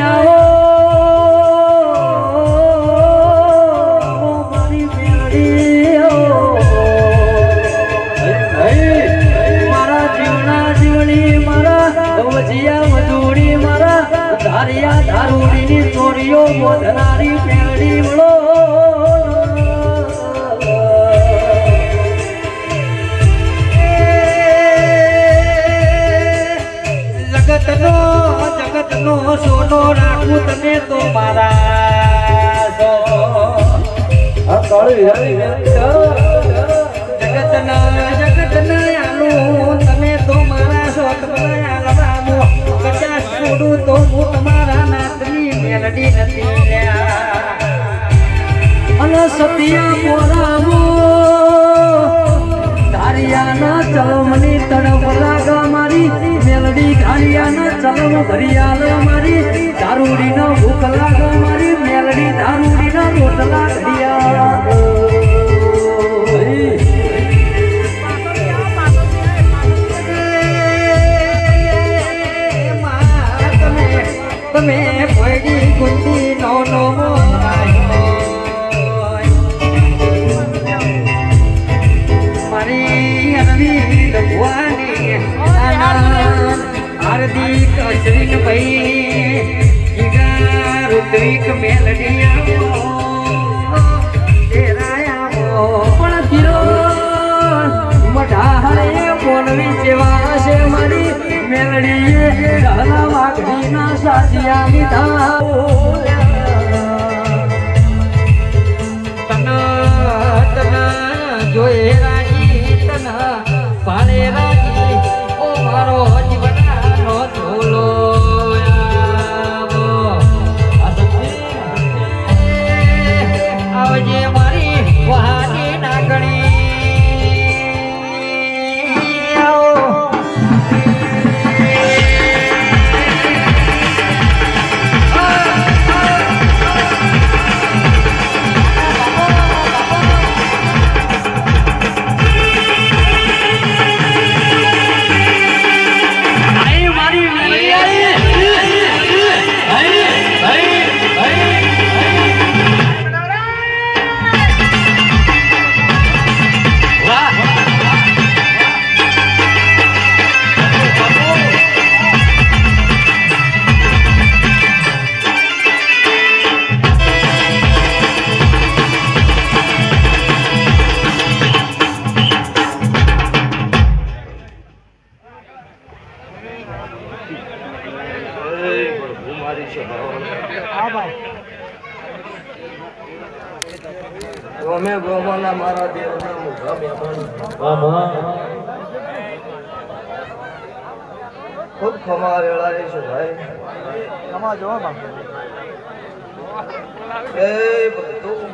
આવો મેળી મજૂરી મારા ધારિયા ધારુડીની ચોરીઓ મોધનારી પેરડી વળો જગતનો જગતનો સોનો રાખું તને તો મારા જગતના જગતના આલું તમે તો મારા છો તમારા છોડું તો હું તમારા નાથની મેલડી નથી અને સતિયા મોરામો ધારિયાના ચલમની તડપ લાગ મારી મેલડી ધારિયાના ચલમ ભરિયાલ તમે પડી ગુંદી નો નો મારી અરવી ભગવાની આનંદ હાર્દિક અશ્વિન ભાઈ રુદ્રિક મેલડિયા ગમે ગોમાના મારા દેવના મુખા મહેમાન ખૂબ ખમા છે ભાઈ. કમા જોવા એ બધું.